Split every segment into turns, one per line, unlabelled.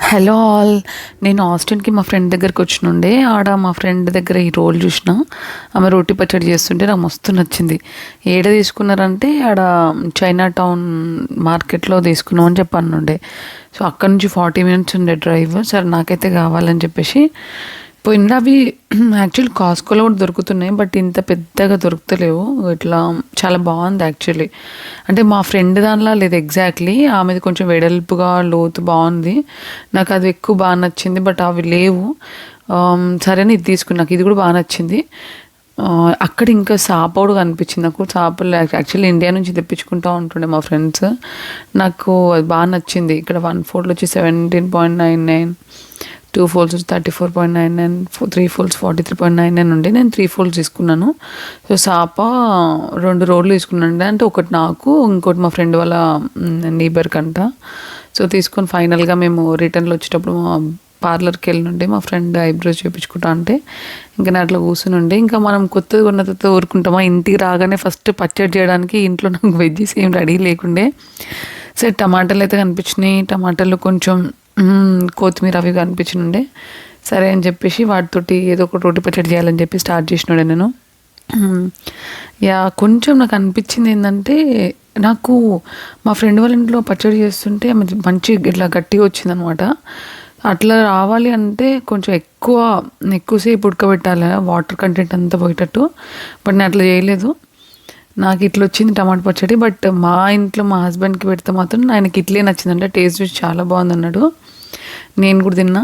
Hello all. నేను ఆస్టిన్కి మా friend దగ్గరికి వచ్చినుండే. ఆడ మా ఫ్రెండ్ దగ్గర ఈ రోల్ చూసిన. ఆమె రోటీ పచ్చడి చేస్తుంటే నాకు మస్తు నచ్చింది. ఏడ తీసుకున్నారంటే ఆడ చైనా టౌన్ మార్కెట్లో తీసుకున్నాం అని చెప్పనుండే. సో అక్కడ నుంచి ఫార్టీ మినిట్స్ ఉండే డ్రైవ్. సరే నాకైతే కావాలని చెప్పేసి పోయింది అవి యాక్చువల్లీ కాస్కోలో కూడా దొరుకుతున్నాయి బట్ ఇంత పెద్దగా దొరుకుతలేవు. ఇట్లా చాలా బాగుంది యాక్చువల్లీ అంటే మా ఫ్రెండ్ దానిలా లేదు ఎగ్జాక్ట్లీ ఆమెది కొంచెం వెడల్పుగా లోతు బాగుంది. నాకు అది ఎక్కువ బాగా నచ్చింది బట్ అవి లేవు. సరే అని ఇది తీసుకుని నాకు ఇది కూడా బాగా నచ్చింది. అక్కడ ఇంకా సాప కూడా కనిపించింది నాకు. సాపలు యాక్చువల్లీ ఇండియా నుంచి తెప్పించుకుంటూ ఉంటుండే మా ఫ్రెండ్స్ నాకు అది బాగా నచ్చింది. ఇక్కడ వన్ ఫోర్లో వచ్చి seventeen point nine nine two poles thirty four point nine nine three poles forty three point nine nine ఉండి. నేను త్రీ ఫోల్స్ తీసుకున్నాను. సో సాప రెండు రోడ్లు తీసుకున్నాను. అంటే ఒకటి నాకు ఇంకోటి మా ఫ్రెండ్ వాళ్ళ నీబర్ కంట సో తీసుకొని ఫైనల్గా మేము రిటర్న్లో వచ్చేటప్పుడు మా పార్లర్కి వెళ్ళినుండే మా ఫ్రెండ్ ఐబ్రోస్ చేయించుకుంటా అంటే ఇంకా నేను అట్లా కూర్చుని ఉండే. ఇంకా మనం కొత్తది కొన్న తర్వాత ఊరుకుంటామా? ఇంటికి రాగానే ఫస్ట్ పచ్చడి చేయడానికి ఇంట్లో నాకు వెజ్జెస్ ఏం రెడీ లేకుండే. సరే టమాటాలు అయితే కనిపించినాయి. టమాటాలు కొంచెం కొత్తిమీర అవి కనిపించినుండే. సరే అని చెప్పేసి వాటితోటి ఏదో ఒక రోటి పచ్చడి చేయాలని చెప్పి స్టార్ట్ చేసినాడే నేను. యా కొంచెం నాకు అనిపించింది ఏంటంటే నాకు మా ఫ్రెండ్ వాళ్ళ ఇంట్లో పచ్చడి చేస్తుంటే మంచి ఇట్లా గట్టిగా వచ్చిందనమాట. అట్లా రావాలి అంటే కొంచెం ఎక్కువ ఎక్కువసేపు ఉడకబెట్టాలి వాటర్ కంటెంట్ అంతా పోయేటట్టు. బట్ నేను అట్లా చేయలేదు. నాకు ఇట్లా వచ్చింది టమాటా పచ్చడి బట్ మా ఇంట్లో మా హస్బెండ్కి పెడితే మాత్రం ఆయనకి ఇట్లే నచ్చిందంటే టేస్ట్ చూసి చాలా బాగుంది అన్నాడు. నేను కూడా తిన్నా.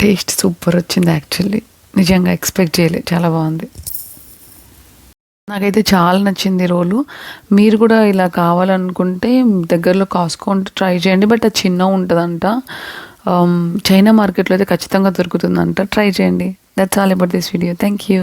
టేస్ట్ సూపర్ వచ్చింది యాక్చువల్లీ నిజంగా ఎక్స్పెక్ట్ చేయలే. చాలా బాగుంది. నాకైతే చాలా నచ్చింది రోలు. మీరు కూడా ఇలా కావాలనుకుంటే దగ్గరలో కాసుకోండి ట్రై చేయండి. బట్ అది చిన్న ఉంటుందంట. చైనా మార్కెట్లో అయితే ఖచ్చితంగా దొరుకుతుందంట. ట్రై చేయండి. That's all about this video thank you